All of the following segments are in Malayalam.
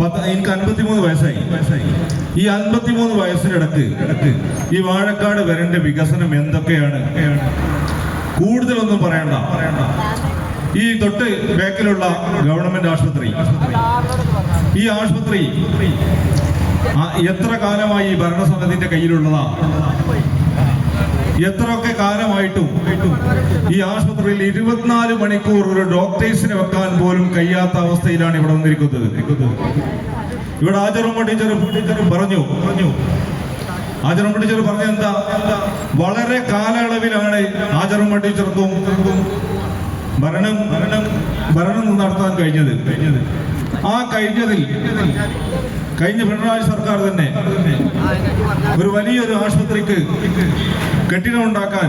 പത്ത് എനിക്ക് അൻപത്തിമൂന്ന് വയസ്സായി. വയസ്സായി ഈ അൻപത്തിമൂന്ന് വയസ്സിനിടക്ക് ഈ വാഴക്കാട് വരേണ്ട വികസനം എന്തൊക്കെയാണ്? കൂടുതലൊന്നും പറയണ്ട. പറയണ്ട ഈ തൊട്ട് ബേക്കിലുള്ള ഗവൺമെന്റ് ആശുപത്രി. ഈ ആശുപത്രി എത്ര കാലമായി ഈ ഭരണസമിതിന്റെ കയ്യിലുള്ളതാ? എത്രയൊക്കെ കാലമായിട്ടും ഈ ആശുപത്രിയിൽ ഇരുപത്തിനാല് മണിക്കൂർ ഒരു ഡോക്ടേഴ്സിനെ വെക്കാൻ പോലും കഴിയാത്ത അവസ്ഥയിലാണ് ഇവിടെ വന്നിരിക്കുന്നത്. ഇവിടെ ആചരണ ടീച്ചർ ടീച്ചർ പറഞ്ഞു. പറഞ്ഞു. ആചരണ ടീച്ചർ പറഞ്ഞ എന്താ? വളരെ കാലയളവിലാണ് ആചരണ ടീച്ചർക്കും ഭരണം ഭരണം ഭരണം നടത്താൻ കഴിഞ്ഞത് കഴിഞ്ഞത്. ആ കഴിഞ്ഞതിൽ കഴിഞ്ഞ പിണറായി സർക്കാർ തന്നെ ഒരു വലിയൊരു ആശുപത്രിക്ക് കെട്ടിടം ഉണ്ടാക്കാൻ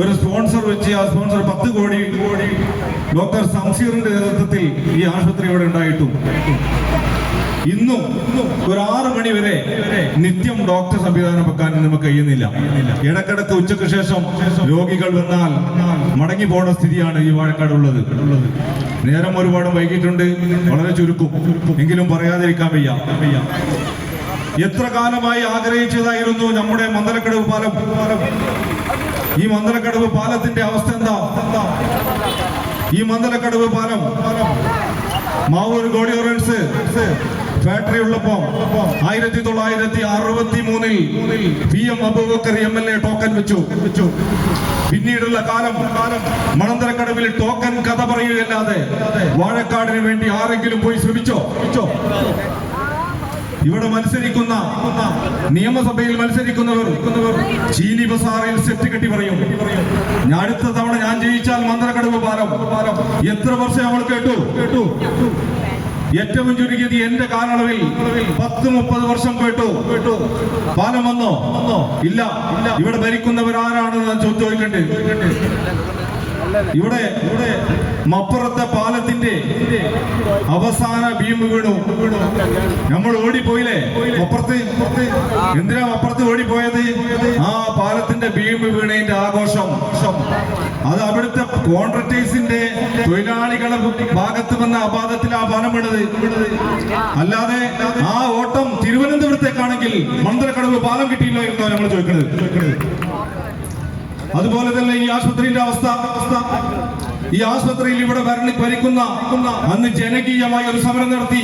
ഒരു സ്പോൺസർ വെച്ച് ആ സ്പോൺസർ പത്ത് കോടി കോടി ഡോക്ടർ സംസീറിന്റെ നേതൃത്വത്തിൽ ഈ ആശുപത്രി ഇവിടെ ഉണ്ടായിട്ടും. ഇന്നും ഒരു ആറ് മണി വരെ നിത്യം ഡോക്ടർ സംവിധാനം വെക്കാൻ നമുക്ക് കഴിയുന്നില്ല. ഇടക്കിടക്ക് ഉച്ചയ്ക്ക് ശേഷം രോഗികൾ വന്നാൽ മടങ്ങി പോണ സ്ഥിതിയാണ് ഈ വാഴക്കാട് ഉള്ളത് നേരം ഒരുപാട് വൈകിട്ടുണ്ട് വളരെ ചുരുക്കും. എങ്കിലും പറയാതിരിക്കാൻ വയ്യ. എത്ര കാലമായി ആഗ്രഹിച്ചതായിരുന്നു നമ്മുടെ മന്ദലക്കടവ് പാലം? ഈ മന്ദലക്കടവ് പാലത്തിന്റെ അവസ്ഥ എന്താ? ഈ മന്ദലക്കടവ് പാലം മാവൂർ മാവൂർ ഗോഡിയോറൻസ് ഫാക്ടറി ഉള്ളപ്പോ ആയിരത്തി തൊള്ളായിരത്തി അറുപത്തി മൂന്നിൽ P M Abubakar M L A token വെച്ചു. പിന്നീടുള്ള കാലം മണന്തരക്കടവിൽ ടോക്കൺ കഥ പറയുകയല്ലാതെ വാഴക്കാടിന് വേണ്ടി ആരെങ്കിലും പോയി ശ്രമിച്ചോ? ഇവിടെ മത്സരിക്കുന്ന നിയമസഭയിൽ മത്സരിക്കുന്നവർ ചീനി ബസാറിൽ സെറ്റ് കെട്ടി പറയും. ഞാൻ അടുത്ത തവണ ഞാൻ ജയിച്ചാൽ മന്ത്രക്കടവ് പാലം. എത്ര വർഷം നമ്മൾ കേട്ടു കേട്ടു? ഏറ്റവും ചുരുക്കിയത് എന്റെ കാലയളവിൽ പത്ത് മുപ്പത് വർഷം കേട്ടു കേട്ടു പാലം വന്നോ? ഇല്ല. ഇവിടെ ഭരിക്കുന്നവർ ആരാണെന്ന് ഞാൻ ചോദിക്കട്ടെ ഇവിടെ ഇവിടെ മപ്പുറത്തെ പാലത്തിന്റെ അവസാന ഭീമ് വീണു. നമ്മൾ ഓടിപ്പോയില്ലേ? അപ്പുറത്ത് എന്തിനാ അപ്പുറത്ത് ഓടിപ്പോയത്? ആ പാലത്തിന്റെ ഭീമ് വീണതിന്റെ ആഘോഷം. അത് അവിടുത്തെ കോൺട്രക്ടേഴ്സിന്റെ തൊഴിലാളികളെ ഭാഗത്ത് വന്ന അപാദത്തിൽ ആ വീണത് അല്ലാതെ ആ ഓട്ടം തിരുവനന്തപുരത്തേക്കാണെങ്കിൽ മന്ത്രക്കടവ് പാലം കിട്ടിയില്ല എന്നാണ് നമ്മൾ ചോദിക്കണത് അതുപോലെ തന്നെ ഈ ആശുപത്രിയുടെ അവസ്ഥ. അവസ്ഥ ഈ ആശുപത്രിയിൽ ഇവിടെ ഭരണി ഭരിക്കുന്ന അന്ന് ജനകീയമായ ഒരു സമരം നടത്തി.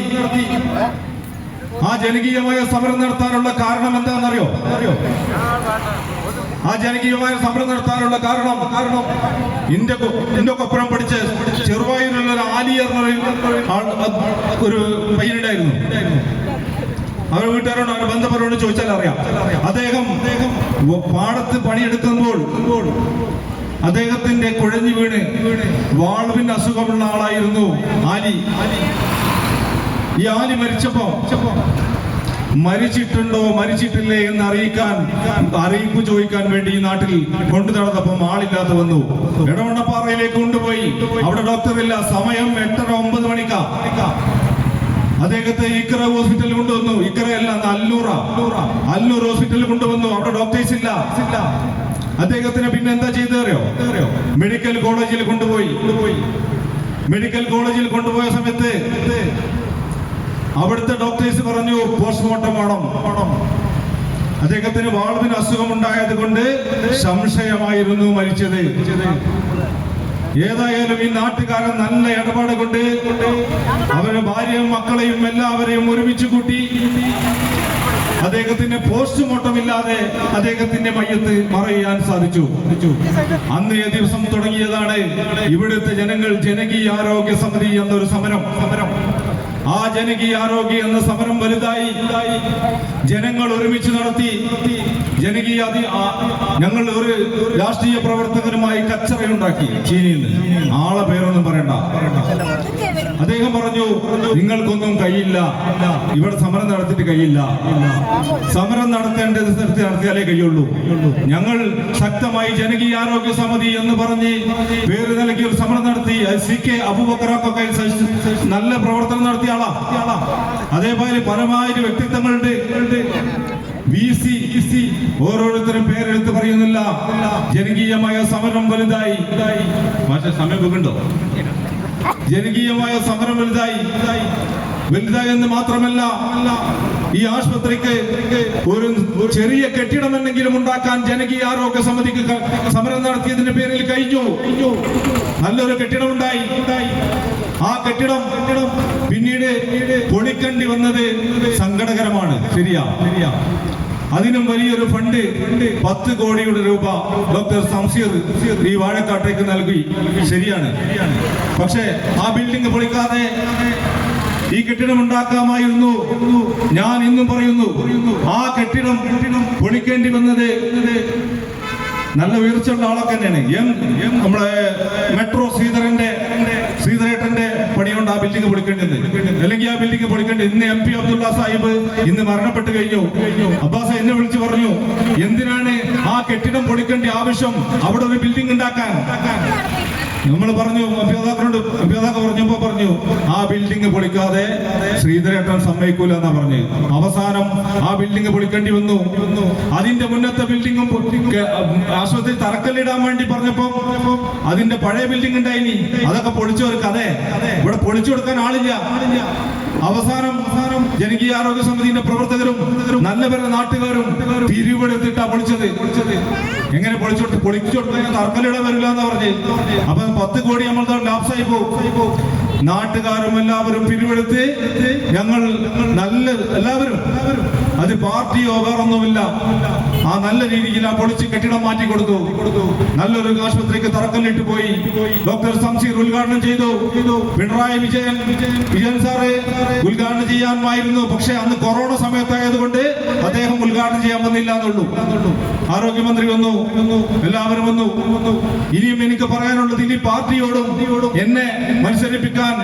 ആ ജനകീയമായ സമരം നടത്താനുള്ള കാരണം എന്താണെന്നറിയോ? അറിയോ ആ ജനകീയമായ സമരം നടത്താനുള്ള കാരണം കാരണം ഇന്ത്യ ഇന്ത്യക്കൊപ്പുറം പഠിച്ച് ചെറുവായൂരിലുള്ള ഒരു ആലിയർ ഒരു പയ്യനുണ്ടായിരുന്നു അവരുടെ വീട്ടുകാരോട് അവരുടെ ബന്ധപ്പെട്ടവരോട് ചോദിച്ചാൽ അറിയാം. അദ്ദേഹം പാടത്ത് പണിയെടുക്കുമ്പോൾ അദ്ദേഹത്തിന്റെ കുഴഞ്ഞു വീണ് വാൾവിന്റെ അസുഖമുള്ള ആളായിരുന്നു ആലി. ഈ ആലി മരിച്ചപ്പോ മരിച്ചിട്ടുണ്ടോ മരിച്ചിട്ടില്ലേ എന്ന് അറിയിക്കാൻ അറിയിപ്പ് ചോദിക്കാൻ വേണ്ടി ഈ നാട്ടിൽ കൊണ്ടു നടന്നപ്പം ആളില്ലാതെ വന്നു. ഇടവണ്ണപ്പാറയിലേക്ക് കൊണ്ടുപോയി. അവിടെ ഡോക്ടറില്ല. സമയം എട്ടര ഒമ്പത് മണിക്കാ. അദ്ദേഹത്തെ ഇക്കറ ഹോസ്പിറ്റലിൽ കൊണ്ടുവന്നു. ഇക്കറയല്ല അല്ല അല്ലൂറ. അല്ലൂർ ഹോസ്പിറ്റലിൽ കൊണ്ടുവന്നു. അവിടെ ഡോക്ടേഴ്സ് ഇല്ല. ഇല്ല അദ്ദേഹത്തിന് പിന്നെ എന്താ ചെയ്തറിയോ മെഡിക്കൽ കോളേജിൽ കൊണ്ടുപോയി. മെഡിക്കൽ കോളേജിൽ കൊണ്ടുപോയ സമയത്ത് അവിടുത്തെ ഡോക്ടേഴ്സ് പറഞ്ഞു പോസ്റ്റ്മോർട്ടം വേണം അദ്ദേഹത്തിന് വാൾവിന് അസുഖമുണ്ടായത് കൊണ്ട് സംശയമായിരുന്നു മരിച്ചത്. ഏതായാലും ഈ നാട്ടുകാരൻ നല്ല ഇടപാട് കൊണ്ട് അവരുടെ ഭാര്യയും മക്കളെയും എല്ലാവരെയും ഒരുമിച്ച് കൂട്ടി അദ്ദേഹത്തിന്റെ പോസ്റ്റ്മോർട്ടം ഇല്ലാതെ അദ്ദേഹത്തിന്റെ മയ്യത്ത് മറയാൻ സാധിച്ചു. അന്ന് ഈ ദിവസം തുടങ്ങിയതാണ് ഇവിടുത്തെ ജനങ്ങൾ ജനകീയ ആരോഗ്യ സമിതി എന്നൊരു സമരം സമരം. ആ ജനകീയ ആരോഗ്യ എന്ന സമരം വലുതായി. ജനങ്ങൾ ഒരുമിച്ച് നടത്തി. ജനകീയ ഞങ്ങൾ ഒരു രാഷ്ട്രീയ പ്രവർത്തകരുമായി കച്ചറയുണ്ടാക്കി. ചീനിയിൽ നിന്ന്. ആളെ പേരൊന്നും പറയണ്ട. അദ്ദേഹം പറഞ്ഞു നിങ്ങൾക്കൊന്നും കഴിയില്ല. ഇവിടെ സമരം നടത്തിയിട്ട് കഴിയില്ല. സമരം നടത്തേണ്ടത് നടത്തിയാലേ കഴിയുള്ളൂ. ഞങ്ങൾ ശക്തമായി ജനകീയ ആരോഗ്യ സമിതി എന്ന് പറഞ്ഞ് പേര് നൽകി ഒരു സമരം നടത്തി. സി കെ അബുബക്കറൊക്കെ നല്ല പ്രവർത്തനം നടത്തിയ ആളാ. അതേപോലെ പരമാവധി വ്യക്തിത്വങ്ങളുണ്ട്. വി ഓരോരുത്തരും പേരെടുത്ത് പറയുന്നില്ല. ജനകീയമായ സമരം വലുതായി. പക്ഷെ സമയം വെക്കുണ്ടോ ജനകീയമായ സമരം വലുതായി. വലുതായി. എന്ന് മാത്രമല്ല ഈ ആശുപത്രിക്ക് ഒരു ചെറിയ കെട്ടിടമെന്നെങ്കിലും ഉണ്ടാക്കാൻ ജനകീയ ആരോഗ്യ സമിതിക്ക് സമരം നടത്തിയതിന്റെ പേരിൽ കഴിഞ്ഞു. നല്ലൊരു കെട്ടിടം ഉണ്ടായി ആ കെട്ടിടം പിന്നീട് പൊളിക്കേണ്ടി വന്നത് സങ്കടകരമാണ്. ശരിയാ ശരിയാ. അതിനും വലിയൊരു ഫണ്ട് പത്ത് കോടിയുടെ രൂപ ഡോക്ടർ സംസീർ ഈ വാഴക്കാട്ടേക്ക് നൽകി. ശരിയാണ്. പക്ഷേ ആ ബിൽഡിംഗ് പൊളിക്കാതെ ഈ കെട്ടിടം ഉണ്ടാക്കാമായിരുന്നു. ഞാൻ ഇന്നും പറയുന്നു ആ കെട്ടിടം പൊളിക്കേണ്ടി വന്നത് നല്ല ഉയർച്ചയുള്ള ആളൊക്കെ തന്നെയാണ്. എം നമ്മുടെ മെട്രോ ശ്രീധരന്റെ പണിയുണ്ട് ആ ബിൽഡിംഗ് പൊളിക്കേണ്ടത്? അല്ലെങ്കിൽ ആ ബിൽഡിംഗ് പൊളിക്കേണ്ടത് ഇന്ന് എം പി അബ്ദുള്ള സാഹിബ് ഇന്ന് മരണപ്പെട്ട് കഴിഞ്ഞു. അബ്ബാസ് എന്നെ വിളിച്ചു പറഞ്ഞു എന്തിനാണ് ആ കെട്ടിടം പൊളിക്കേണ്ട ആവശ്യം അവിടെ ഒരു ബിൽഡിംഗ് ഉണ്ടാക്കാൻ? നമ്മൾ പറഞ്ഞു അഭ്യതാക്കളുണ്ട് അഭ്യോതാക്ക പറഞ്ഞപ്പോ പറഞ്ഞു ആ ബിൽഡിംഗ് പൊളിക്കാതെ ശ്രീധരേട്ടൻ സമ്മതിക്കൂല എന്നാ പറഞ്ഞു. അവസാനം ആ ബിൽഡിംഗ് പൊളിക്കേണ്ടി വന്നു. അതിന്റെ മുന്നത്തെ ബിൽഡിംഗും ആശുപത്രി തറക്കല്ലിടാൻ വേണ്ടി പറഞ്ഞപ്പോ അതിന്റെ പഴയ ബിൽഡിംഗ് ഉണ്ടായിനി. അതൊക്കെ പൊളിച്ചു കൊടുക്കാതെ ഇവിടെ പൊളിച്ചു കൊടുക്കാൻ ആളില്ല. അവസാനം അവസാനം ജനകീയ ആരോഗ്യ സമിതിന്റെ പ്രവർത്തകരും നല്ല പല നാട്ടുകാരും പിരിവെടുത്തിട്ടാ പൊളിച്ചത്. എങ്ങനെ പൊളിച്ചോട്ട്? പൊളിച്ചോട്ട് പൊളിച്ചു തർക്കലിട വരില്ല എന്ന് പറഞ്ഞു. അപ്പൊ പത്ത് കോടി നമ്മൾ ലാപ്സായി പോകും. നാട്ടുകാരും എല്ലാവരും പിരിവെടുത്ത് ഞങ്ങൾ നല്ല എല്ലാവരും. അത് പാർട്ടിയോ വേറൊന്നുമില്ല ആ നല്ല രീതിയിൽ ആ പൊളിച്ച് കെട്ടിടം മാറ്റി കൊടുത്തു. നല്ലൊരു ആശുപത്രിക്ക് തറക്കല്ലിട്ട് പോയി. ഡോക്ടർ സംസീർ ഉദ്ഘാടനം ചെയ്തു. പിണറായി വിജയൻ വിജയൻ സാറ് ഉദ്ഘാടനം ചെയ്യാമായിരുന്നു. പക്ഷെ അന്ന് കൊറോണ സമയത്തായതുകൊണ്ട് അദ്ദേഹം ഉദ്ഘാടനം ചെയ്യാൻ വന്നില്ല എന്നുള്ളൂ. ആരോഗ്യമന്ത്രി വന്നു. എല്ലാവരും വന്നു. ഇനിയും എനിക്ക് പറയാനുള്ളത് ഇനി പാർട്ടിയോടും എന്നെ മത്സരിപ്പിക്കാൻ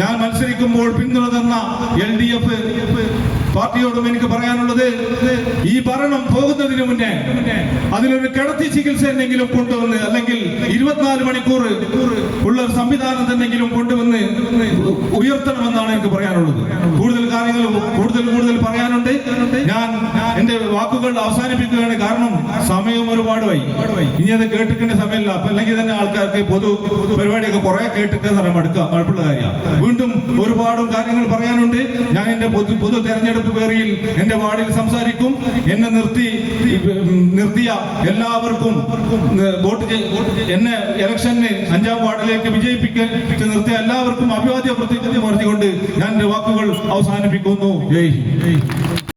ഞാൻ മത്സരിക്കുമ്പോൾ പിന്തുണ തന്ന എൽ ഡി എഫ് പാർട്ടിയോടും എനിക്ക് പറയാനുള്ളത് ഈ ഭരണം പോകുന്നതിന് മുന്നേ അതിലൊരു കിടത്തി ചികിത്സ എന്തെങ്കിലും കൊണ്ടുവന്ന് അല്ലെങ്കിൽ ഇരുപത്തിനാല് മണിക്കൂർ ഉള്ള ഒരു സംവിധാനം എന്തെങ്കിലും കൊണ്ടുവന്ന് ഉയർത്തണമെന്നാണ് എനിക്ക് പറയാനുള്ളത്. കൂടുതൽ കാര്യങ്ങൾ കൂടുതൽ കൂടുതൽ പറയാനുണ്ട്. ഞാൻ എന്റെ വാക്കുകൾ അവസാനിപ്പിക്കുകയാണ് കാരണം സമയം ഒരുപാടുമായി ഇനി അത് കേട്ടിക്കേണ്ട സമയമില്ല. അപ്പൊ അല്ലെങ്കിൽ തന്നെ ആൾക്കാർക്ക് പൊതു പരിപാടിയൊക്കെ കുറെ കേട്ടിട്ട് മടുക്കുക മടുപ്പുള്ള കാര്യമാണ്. വീണ്ടും ഒരുപാടും കാര്യങ്ങൾ പറയാനുണ്ട്. ഞാൻ എന്റെ പൊതു പൊതു തെരഞ്ഞെടുപ്പ് വേറിയിൽ എന്റെ വാർഡിൽ സംസാരിക്കും എന്നെ നിർത്തി നിർത്തിയ എല്ലാവർക്കും വോട്ട് എന്നെ ഇലക്ഷന് അഞ്ചാം വാർഡിലേക്ക് വിജയിപ്പിക്കാൻ നിർത്തിയ എല്ലാവർക്കും അഭിവാദ്യ പ്രത്യേകത പറഞ്ഞുകൊണ്ട് ഞാൻ എന്റെ വാക്കുകൾ അവസാനിപ്പിക്കുന്നു ജയ്.